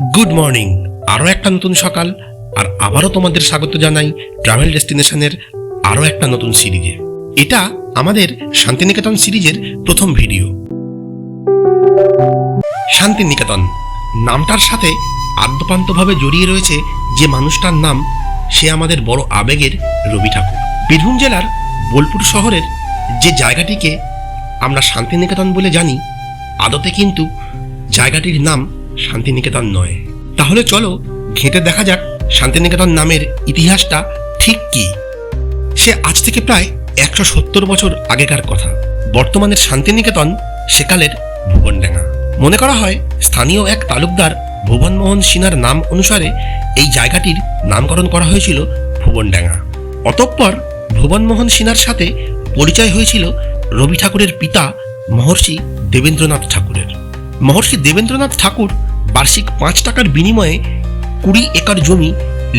Good morning আরও একটা নতুন সকাল, আর আবারও তোমাদের স্বাগত জানাই ট্রাভেল ডেস্টিনেশনের আরও একটা নতুন সিরিজে। এটা আমাদের শান্তিনিকেতন সিরিজের প্রথম ভিডিও। শান্তিনিকেতন, নামটার সাথে আদ্যপান্তভাবে জড়িয়ে রয়েছে যে মানুষটার নাম, সে আমাদের বড় আবেগের রবি ঠাকুর। বীরভূম জেলার বোলপুর শহরের যে জায়গাটিকে আমরা শান্তিনিকেতন বলে জানি, আদতে কিন্তু জায়গাটির নাম শান্তিনিকেতন নয়। তাহলে চলো ঘেঁটে দেখা যাক শান্তিনিকেতন নামের ইতিহাসটা ঠিক কি। সে আজ থেকে প্রায় একশো সত্তর বছর আগেকার কথা। বর্তমানের শান্তিনিকেতন সেকালের ভুবনডাঙ্গা। মনে করা হয় স্থানীয় এক তালুকদার ভুবনমোহন সিনহার নাম অনুসারে এই জায়গাটির নামকরণ করা হয়েছিল ভুবনডাঙ্গা। অতঃপর ভুবনমোহন সিনহার সাথে পরিচয় হয়েছিল রবি ঠাকুরের পিতা মহর্ষি দেবেন্দ্রনাথ ঠাকুরের। মহর্ষি দেবেন্দ্রনাথ ঠাকুর বার্ষিক পাঁচ টাকার বিনিময়ে কুড়ি একর জমি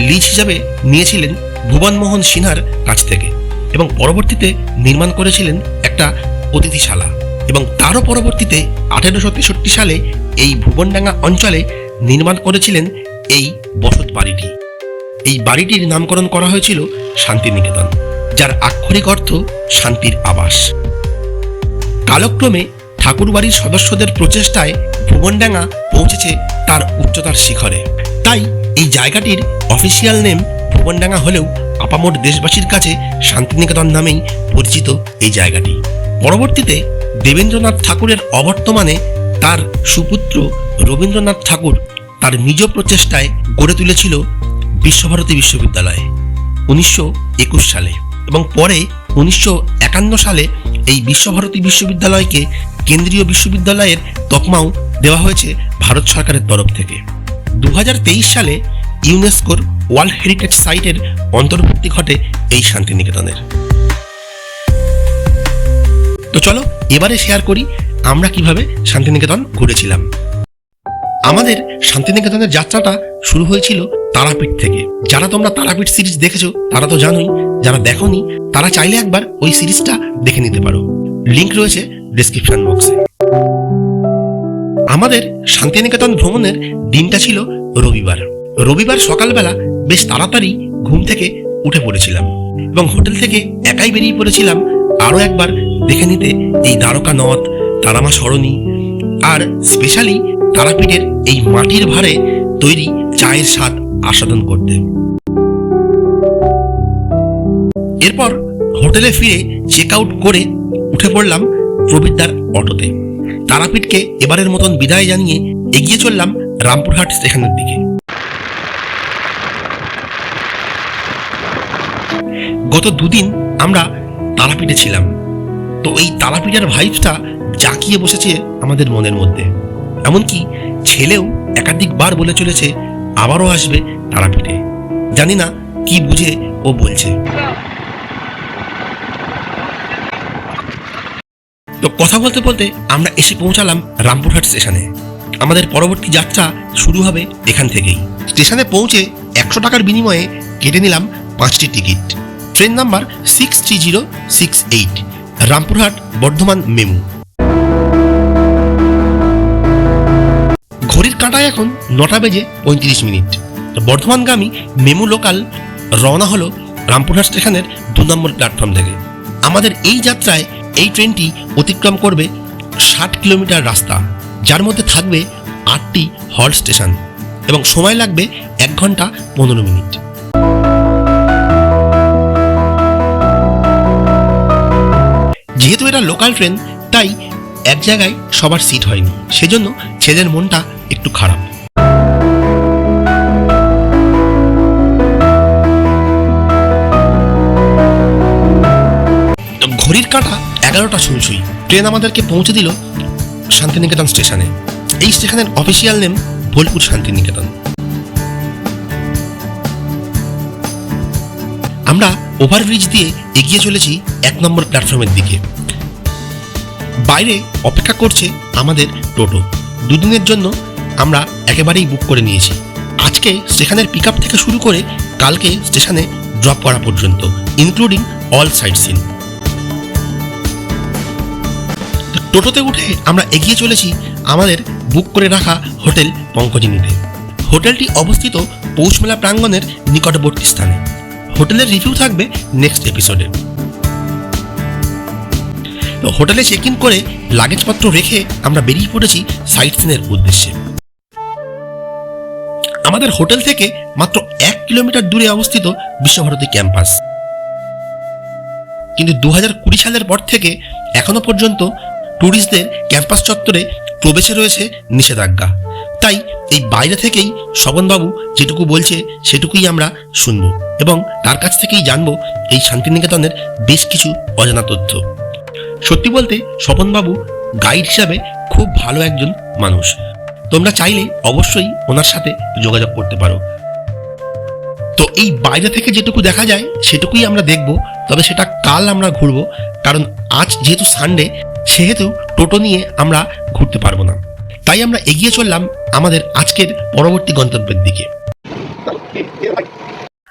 লিজ হিসাবে নিয়েছিলেন ভুবনমোহন সিনহার কাছ থেকে এবং পরবর্তীতে নির্মাণ করেছিলেন একটা অতিথিশালা এবং তারও পরবর্তীতে আঠেরোশো তেষট্টি সালে এই ভুবনডাঙ্গা অঞ্চলে নির্মাণ করেছিলেন এই বসত বাড়িটি। এই বাড়িটির নামকরণ করা হয়েছিল শান্তিনিকেতন, যার আক্ষরিক অর্থ শান্তির আবাস। কালক্রমে ঠাকুরবাড়ির সদস্যদের প্রচেষ্টায় ভুবনডাঙ্গা পৌঁছেছে তার উচ্চতার শিখরে। তাই এই জায়গাটির অফিসিয়াল নেম ভুবনডাঙ্গা হলেও আপামোট দেশবাসীর কাছে শান্তিনিকেতন নামেই পরিচিত এই জায়গাটি। পরবর্তীতে দেবেন্দ্রনাথ ঠাকুরের অবর্তমানে তার সুপুত্র রবীন্দ্রনাথ ঠাকুর তার নিজ প্রচেষ্টায় গড়ে তুলেছিল বিশ্বভারতী বিশ্ববিদ্যালয় উনিশশো একুশ সালে এবং পরে উনিশশো একান্ন সালে এই বিশ্বভারতী বিশ্ববিদ্যালয়কে কেন্দ্রীয় বিশ্ববিদ্যালয়ের তকমাও দেওয়া হয়েছে ভারত সরকারের তরফ থেকে। দু হাজার তেইশ সালে ইউনেস্কোর ওয়ার্ল্ড হেরিটেজ সাইটের অন্তর্ভুক্তি ঘটে এই শান্তিনিকেতনের। তো চলো, এবারে শেয়ার করি আমরা কীভাবে শান্তিনিকেতন ঘুরেছিলাম। আমাদের শান্তিনিকেতনের যাত্রাটা শুরু হয়েছিল তারাপীঠ থেকে। যারা তোমরা তারাপীঠ সিরিজ দেখেছ, তারা তো জানোই, যারা দেখোনি, তারা চাইলে একবার ওই সিরিজটা দেখে নিতে পারো। লিংক রয়েছে ডিসক্রিপশন বক্সে আমাদের শান্তিনিকেতন ভ্রমণের দিনটা ছিল রবিবার। রবিবার সকালবেলা বেশ তাড়াতাড়ি ঘুম থেকে উঠে পড়েছিলাম এবং হোটেল থেকে একাই বেরিয়ে পড়েছিলাম আরও একবার দেখে নিতে এই দ্বারকা নথ তারামা সরণি আর স্পেশালি তারাপীঠের এই মাটির ভারে তৈরি চায়ের স্বাদ আস্বাদন করতে। এরপর হোটেলে ফিরে চেক আউট করে উঠে পড়লাম প্রবীরদার অটোতে। তারাপীঠকে এবারের মতন বিদায় জানিয়ে এগিয়ে চললাম রামপুরহাট স্টেশনের দিকে। গত দুদিন আমরা তারাপীঠে ছিলাম। তো এই তারাপীঠের ভাইবসটা জাঁকিয়ে বসেছে আমাদের মনের মধ্যে। এমনকি ছেলেও একাধিকবার বলে চলেছে, আবারও আসবে তারাপীঠে। জানি না কি বুঝে ও বলছে। তো কথা বলতে বলতে আমরা এসে পৌঁছালাম রামপুরহাট স্টেশনে। আমাদের পরবর্তী যাত্রা শুরু হবে এখান থেকেই। স্টেশনে পৌঁছে একশো টাকার বিনিময়ে কেটে নিলাম পাঁচটি ticket. Train number six three zero six eight, Rampurhat Bardhaman MEMU. ঘড়ির কাঁটায় এখন নটা বেজে পঁয়ত্রিশ মিনিট। বর্ধমানগামী মেমু লোকাল রওনা হলো রামপুরহাট স্টেশনের দু নম্বর প্ল্যাটফর্ম থেকে। আমাদের এই যাত্রায় এই ট্রেনটি অতিক্রম করবে ষাট কিলোমিটার রাস্তা, যার মধ্যে থাকবে আটটি হল স্টেশন এবং সময় লাগবে এক ঘণ্টা পনেরো মিনিট। যেহেতু এটা লোকাল ট্রেন তাই এক জায়গায় সবার সিট হয়নি। সেজন্য ছেলের মনটা একটু খারাপ। ঘড়ির কাঁটা এগারোটা ছুঁই ট্রেন আমাদেরকে পৌঁছে দিল শান্তিনিকেতন স্টেশনে। এই স্টেশনের অফিসিয়াল নেম বোলপুর শান্তিনিকেতন। আমরা ওভারব্রিজ দিয়ে এগিয়ে চলেছি এক নম্বর প্ল্যাটফর্মের দিকে। বাইরে অপেক্ষা করছে আমাদের টোটো। দুদিনের জন্য আমরা একেবারেই বুক করে নিয়েছি। আজকে স্টেশনের পিক থেকে শুরু করে কালকে স্টেশনে ড্রপ করা পর্যন্ত ইনক্লুডিং অল সাইড সিন টোটোতে উঠে আমরা এগিয়ে চলেছি আমাদের বুক করে রাখা হোটেল পঙ্কজিনীতে। হোটেলটি অবস্থিত পৌষমেলা প্রাঙ্গণের নিকটবর্তী স্থানে। হোটেলের রিভিউ থাকবে নেক্সট এপিসোডে হোটেলে চেক ইন করে লাগেজপত্র রেখে আমরা বেরিয়ে পড়েছি সাইট সিনের উদ্দেশ্যে। আমাদের হোটেল থেকে মাত্র এক কিলোমিটার দূরে অবস্থিত বিশ্বভারতী ক্যাম্পাস। কিন্তু দু হাজার কুড়ি সালের পর থেকে এখনও পর্যন্ত ট্যুরিস্টদের ক্যাম্পাস চত্বরে প্রবেশে রয়েছে নিষেধাজ্ঞা। তাই এই বাইরে থেকেই শবনবাবু যেটুকু বলছে সেটুকুই আমরা শুনব এবং তার কাছ থেকেই জানব এই শান্তিনিকেতনের বেশ কিছু অজানা তথ্য। সত্যি বলতে স্বপনবাবু গাইড হিসাবে খুব ভালো একজন মানুষ। তোমরা চাইলে অবশ্যই ওনার সাথে যোগাযোগ করতে পারো। তো এই বাইরে থেকে যেটুকু দেখা যায়, সেটুকুই আমরা দেখব, তবে সেটা কাল আমরা ঘুরবো, কারণ আজ যেহেতু সানডে সেহেতু টোটো নিয়ে আমরা ঘুরতে পারব না। তাই আমরা এগিয়ে চললাম আমাদের আজকের পরবর্তী গন্তব্যের দিকে।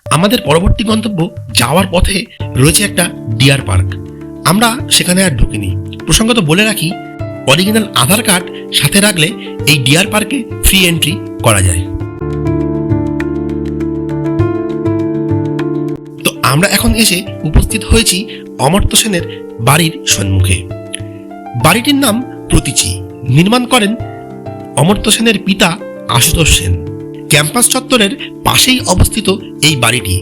আমাদের পরবর্তী গন্তব্য যাওয়ার পথে রয়েছে একটা ডিয়ার পার্ক। আমরা সেখানে আর ঢুকিনি। প্রসঙ্গত বলে রাখি অরিজিনাল আধার কার্ড সাথে রাখলে এই ডিয়ার পার্কে ফ্রি এন্ট্রি করা যায়। তো আমরা এখন এসে উপস্থিত হয়েছি অমর্ত্য সেনের বাড়ির সম্মুখে। বাড়িটির নাম প্রতীচি। নির্মাণ করেন অমর্ত্য সেনের পিতা আশুতোষ সেন। ক্যাম্পাস চত্বরের পাশেই অবস্থিত এই বাড়িটি।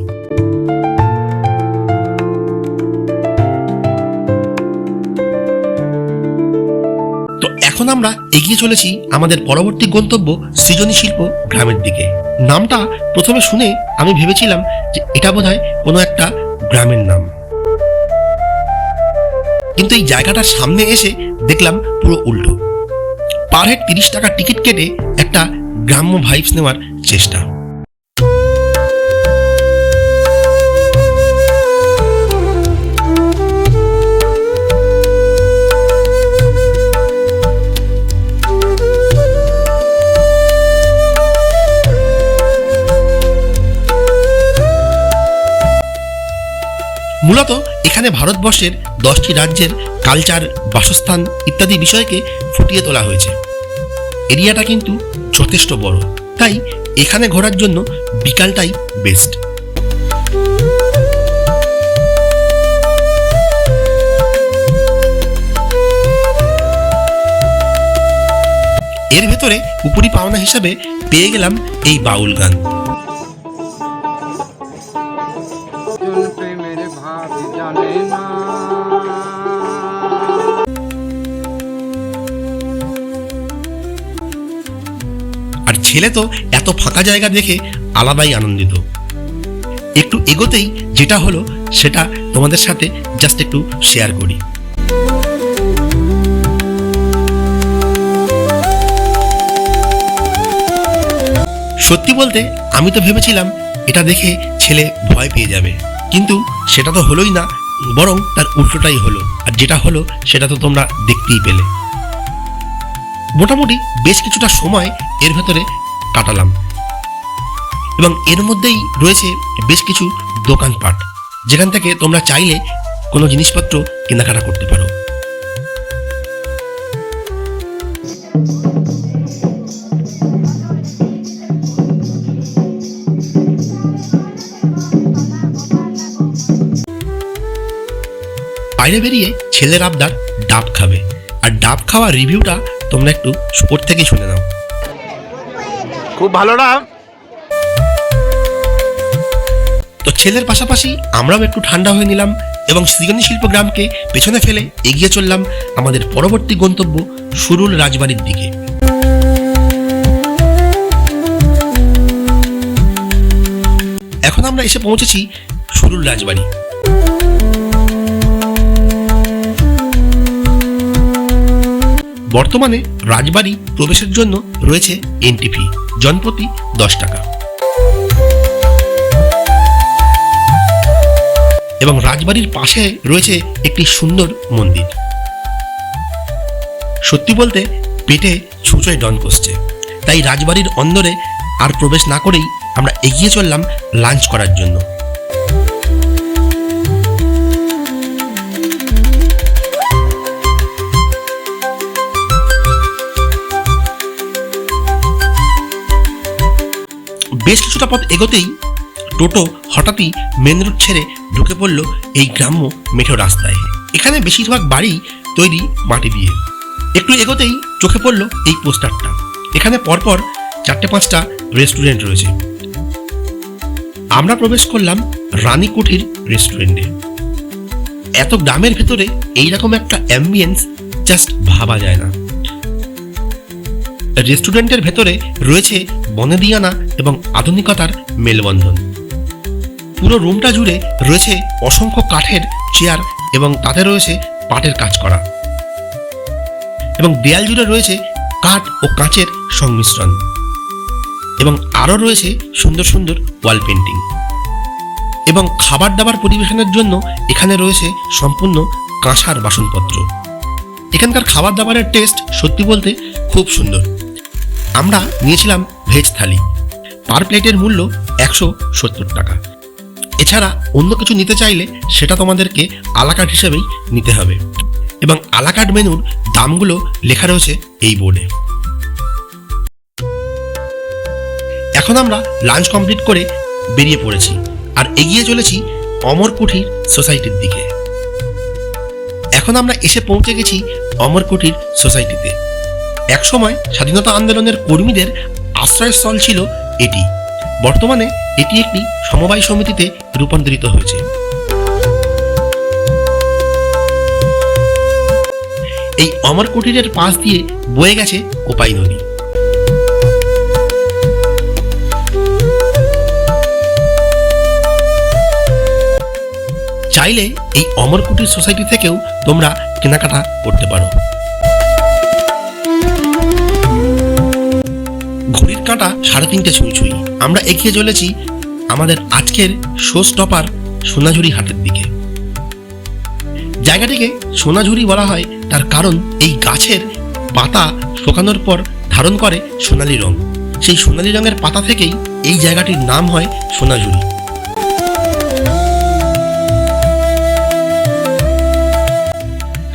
আমরা এগিয়ে চলেছি আমাদের পরবর্তী গন্তব্য সৃজনী শিল্প গ্রামের দিকে। নামটা প্রথমে শুনে আমি ভেবেছিলাম যে এটা বোধহয় কোনো একটা গ্রামের নাম। কিন্তু এই জায়গাটার সামনে এসে দেখলাম পুরো উল্টো। পার হেড তিরিশ টাকা টিকিট কেটে একটা গ্রাম্য ভাইবস নেওয়ার চেষ্টা। মূলত এখানে ভারতবর্ষের দশটি রাজ্যের কালচার, বাসস্থান ইত্যাদি বিষয়কে ফুটিয়ে তোলা হয়েছে। এরিয়াটা কিন্তু যথেষ্ট বড়। তাই এখানে ঘোরার জন্য বিকালটাই বেস্ট এর ভেতরে উপরি পাওনা হিসাবে পেয়ে গেলাম এই বাউল গান। ছেলে তো এত ফাঁকা জায়গা দেখে আলাদাই আনন্দিত। একটু এগোতেই যেটা হলো সেটা তোমাদের সাথে জাস্ট একটু শেয়ার করি। সত্যি বলতে আমি তো ভেবেছিলাম এটা দেখে ছেলে ভয় পেয়ে যাবে, কিন্তু সেটা তো হলোই না, বরং তার উল্টোটাই হলো, আর যেটা হলো সেটা তো তোমরা দেখতেই পেলে। মোটামুটি বেশ কিছুটা সময় এর ভেতরে কাটালাম। এবং এর মধ্যেই রয়েছে বেশ কিছু দোকানপাট, যেখান থেকে তোমরা চাইলে কোনো জিনিসপত্র কেনাকাটা করতে পারো। বাইরে বেরিয়ে ছেলের আবদার ডাব খাবে। আর ডাব খাওয়ার রিভিউটা তোমরা একটু স্পোর্ট থেকে শুনে নাও। খুব ভালো নাম তো ছেলের পাশাপাশি আমরাও একটু ঠান্ডা হয়ে নিলাম এবং সৃজনী শিল্প গ্রামকে পেছনে ফেলে এগিয়ে চললাম আমাদের পরবর্তী গন্তব্য সুরুল রাজবাড়ির দিকে। এখন আমরা এসে পৌঁছেছি সুরুল রাজবাড়ি। বর্তমানে রাজবাড়ি প্রবেশের জন্য রয়েছে এন্ট্রি ফি জনপ্রতি দশ টাকা। এবং রাজবাড়ির পাশে রয়েছে একটি সুন্দর মন্দির। সত্যি বলতে, পেটে ছুঁচোয় ডন কষছে। তাই রাজবাড়ির অন্দরে আর প্রবেশ না করেই আমরা এগিয়ে চললাম লাঞ্চ করার জন্য। বেশ কিছুটা পথ এগোতেই টোটো হঠাৎই মেন রোড ছেড়ে ঢুকে পড়ল এই গ্রাম্য মেঠো রাস্তায়। এখানে বেশিরভাগ বাড়ি তৈরি মাটি দিয়ে। একটু এগোতেই চোখে পড়ল এই পোস্টারটা। এখানে পরপর চারটে পাঁচটা রেস্টুরেন্ট রয়েছে। আমরা প্রবেশ করলাম রানী কুঠির রেস্টুরেন্টে। এত গ্রামের ভেতরে এইরকম একটা অ্যাম্বিয়েন্স জাস্ট ভাবা যায় না। রেস্টুরেন্টের ভেতরে রয়েছে বনেদিয়ানা এবং আধুনিকতার মেলবন্ধন। পুরো রুমটা জুড়ে রয়েছে অসংখ্য কাঠের চেয়ার এবং তাতে রয়েছে পাটের কাজ করা। এবং দেয়াল জুড়ে রয়েছে কাঠ ও কাঁচের সংমিশ্রণ। এবং আরও রয়েছে সুন্দর সুন্দর ওয়াল পেন্টিং এবং খাবার দাবার পরিবেশনের জন্য এখানে রয়েছে সম্পূর্ণ কাঁসার বাসনপত্র। এখানকার খাবার দাবারের টেস্ট সত্যি বলতে খুব সুন্দর। আমরা নিয়েছিলাম ভেজ থালি। পার প্লেটের মূল্য একশো সত্তর টাকা। এছাড়া অন্য কিছু নিতে চাইলে সেটা তোমাদেরকে আলাকাট হিসেবেই নিতে হবে। এবং আলাকাট মেনুর দামগুলো লেখা রয়েছে এই বোর্ডে। এখন আমরা লাঞ্চ কমপ্লিট করে বেরিয়ে পড়েছি আর এগিয়ে চলেছি অমর কুঠির সোসাইটির দিকে। এখন আমরা এসে পৌঁছে গেছি অমর কুঠির সোসাইটিতে। একসময় স্বাধীনতা আন্দোলনের কর্মীদের আশ্রয়স্থল ছিল এটি। বর্তমানে এটি একটি সমবায় সমিতিতে রূপান্তরিত হয়েছে। এই অমর কুটিরের পাশ দিয়ে বয়ে গেছে কোপাই নদী। চাইলে এই অমর কুটির সোসাইটি থেকেও তোমরা কেনাকাটা করতে পারো। কাঁটা সাড়ে তিনটে ছুঁই আমরা এগিয়ে চলেছি আমাদের আজকের শো স্টপার সোনাঝুরি হাটের দিকে। জায়গাটিকে সোনাঝুরি বলা হয়, তার কারণ এই গাছের পাতা শুকানোর পর ধারণ করে সোনালি রং। সেই সোনালি রঙের পাতা থেকেই এই জায়গাটির নাম হয় সোনাঝুরি।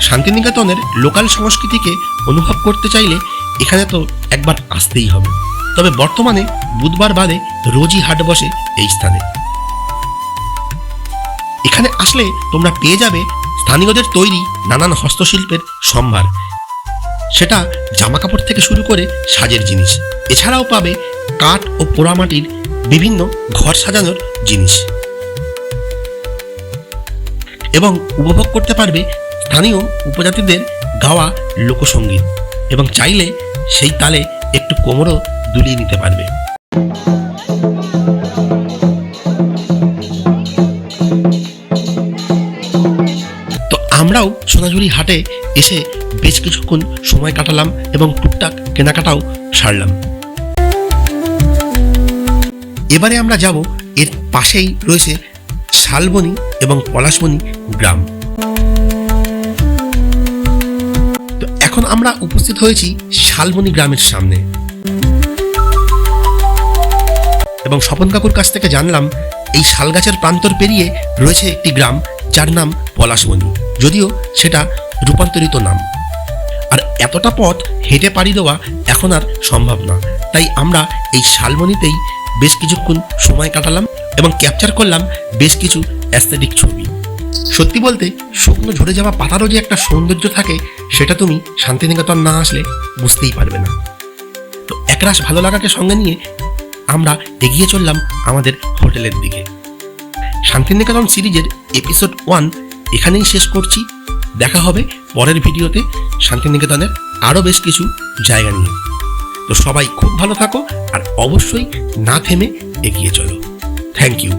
শান্তিনিকেতনের লোকাল সংস্কৃতিকে অনুভব করতে চাইলে এখানে তো একবার আসতেই হবে। তবে বর্তমানে বুধবার বাদে রোজই হাট বসে এই স্থানে। এখানে আসলে তোমরা পেয়ে যাবে স্থানীয়দের তৈরি নানান হস্তশিল্পের সম্ভার। সেটা জামাকাপড় থেকে শুরু করে সাজের জিনিস। এছাড়াও পাবে কাঠ ও পোড়ামাটির বিভিন্ন ঘর সাজানোর জিনিস। এবং উপভোগ করতে পারবে স্থানীয় উপজাতিদের গাওয়া লোকসঙ্গীত। এবং চাইলে সেই তালে একটু কোমরও দুলিয়ে নিতে পারবে। তো আমরাও সোনাঝুরি হাটে এসে বেশ কিছুক্ষণ সময় কাটালাম এবং টুকটাক কেনাকাটাও সারলাম। এবারে আমরা যাব এর পাশেই রয়েছে শালবনি এবং পলাশবনি গ্রাম। তো এখন আমরা উপস্থিত হয়েছি শালবনি গ্রামের সামনে। এবং স্বপন কাকুর কাছ থেকে জানলাম, এই শাল গাছের প্রান্তর পেরিয়ে রয়েছে একটি গ্রাম, যার নাম পলাশবনি। যদিও সেটা রূপান্তরিত নাম। আর এতটা পথ হেঁটে পাড়ি দেওয়া এখন আর সম্ভব না। তাই আমরা এই শালবনিতেই বেশ কিছুক্ষণ সময় কাটালাম এবং ক্যাপচার করলাম বেশ কিছু অ্যাস্থেটিক ছবি। সত্যি বলতে, শুকনো ঝরে যাওয়া পাতারও যে একটা সৌন্দর্য থাকে, সেটা তুমি শান্তিনিকেতন না আসলে বুঝতেই পারবে না। তো একরাশ ভালো লাগাকে সঙ্গে নিয়ে আমরা এগিয়ে চললাম আমাদের হোটেলের দিকে। শান্তিনিকেতন সিরিজের এপিসোড ওয়ান এখানেই শেষ করছি। দেখা হবে পরের ভিডিওতে শান্তিনিকেতনের আরও বেশ কিছু জায়গা নিয়ে। তো সবাই খুব ভালো থাকো আর অবশ্যই না থেমে এগিয়ে চলো। Thank you